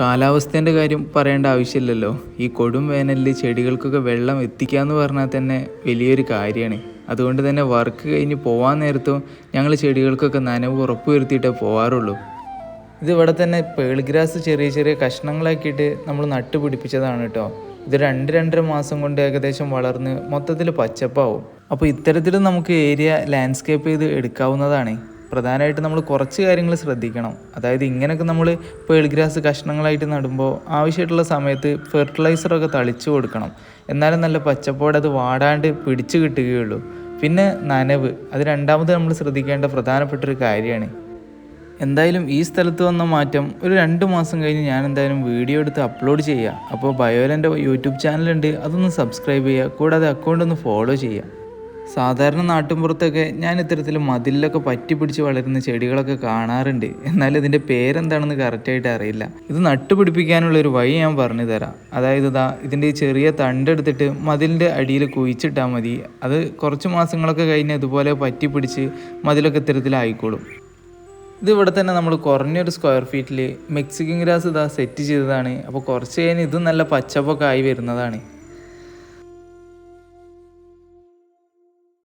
കാലാവസ്ഥേന്റെ കാര്യം പറയേണ്ട ആവശ്യമില്ലല്ലോ. ഈ കൊടും വേനലിൽ ചെടികൾക്കൊക്കെ വെള്ളം എത്തിക്കുക എന്ന് പറഞ്ഞാൽ തന്നെ വലിയൊരു കാര്യമാണ് അതുകൊണ്ട് തന്നെ വർക്ക് കഴിഞ്ഞ് പോകാൻ നേരത്തും ഞങ്ങൾ ചെടികൾക്കൊക്കെ നനവ് ഉറപ്പ് വരുത്തിയിട്ടേ പോകാറുള്ളൂ ഇതിവിടെ തന്നെ പേൾഗ്രാസ് ചെറിയ ചെറിയ കഷ്ണങ്ങളാക്കിയിട്ട് നമ്മൾ നട്ടുപിടിപ്പിച്ചതാണ് കേട്ടോ. ഇത് രണ്ട് രണ്ടര മാസം കൊണ്ട് ഏകദേശം വളർന്ന് മൊത്തത്തിൽ പച്ചപ്പാവും. അപ്പോൾ ഇത്തരത്തിൽ നമുക്ക് ഏരിയ ലാൻഡ്സ്കേപ്പ് ചെയ്ത് എടുക്കാവുന്നതാണ്. പ്രധാനമായിട്ട് നമ്മൾ കുറച്ച് കാര്യങ്ങൾ ശ്രദ്ധിക്കണം. അതായത് ഇങ്ങനെയൊക്കെ നമ്മൾ പേൾ ഗ്രാസ് കഷ്ണങ്ങളായിട്ട് നടുമ്പോൾ ആവശ്യമായിട്ടുള്ള സമയത്ത് ഫെർട്ടിലൈസറൊക്കെ തളിച്ചു കൊടുക്കണം. എന്നാലും നല്ല പച്ചപ്പോടെ അത് വാടാണ്ട് പിടിച്ചു കിട്ടുകയുള്ളൂ. പിന്നെ നനവ് അത് രണ്ടാമത് നമ്മൾ ശ്രദ്ധിക്കേണ്ട പ്രധാനപ്പെട്ട ഒരു കാര്യമാണ്. എന്തായാലും ഈ സ്ഥലത്ത് വന്ന മാറ്റം ഒരു രണ്ട് മാസം കഴിഞ്ഞ് ഞാൻ എന്തായാലും വീഡിയോ എടുത്ത് അപ്ലോഡ് ചെയ്യുക. അപ്പോൾ ബയോലന്റെ യൂട്യൂബ് ചാനലുണ്ട് അതൊന്ന് സബ്സ്ക്രൈബ് ചെയ്യുക. കൂടാതെ അക്കൗണ്ട് ഒന്ന് ഫോളോ ചെയ്യുക. സാധാരണ നാട്ടിൻപുറത്തൊക്കെ ഞാൻ ഇത്തരത്തിൽ മതിലൊക്കെ പറ്റി പിടിച്ച് വളരുന്ന ചെടികളൊക്കെ കാണാറുണ്ട്. എന്നാൽ ഇതിന്റെ പേരെന്താണെന്ന് കറക്റ്റായിട്ട് അറിയില്ല. ഇത് നട്ടുപിടിപ്പിക്കാനുള്ള ഒരു വഴി ഞാൻ പറഞ്ഞു തരാം. അതായത് ഇതാ ഇതിന്റെ ചെറിയ തണ്ടെടുത്തിട്ട് മതിലിന്റെ അടിയിൽ കുഴിച്ചിട്ടാൽ മതി. അത് കുറച്ച് മാസങ്ങളൊക്കെ കഴിഞ്ഞ് ഇതുപോലെ പറ്റി പിടിച്ച് മതിലൊക്കെ ഇത്തരത്തിലായിക്കോളും ഇത് തന്നെ നമ്മൾ കുറഞ്ഞൊരു സ്ക്വയർ ഫീറ്റിൽ മെക്സിക്കൻ ഗ്രാസ് ഇതാ സെറ്റ് ചെയ്തതാണ്. അപ്പോൾ കുറച്ച് കഴിഞ്ഞ് ഇത് നല്ല പച്ചപ്പൊക്കെ ആയി വരുന്നതാണ്.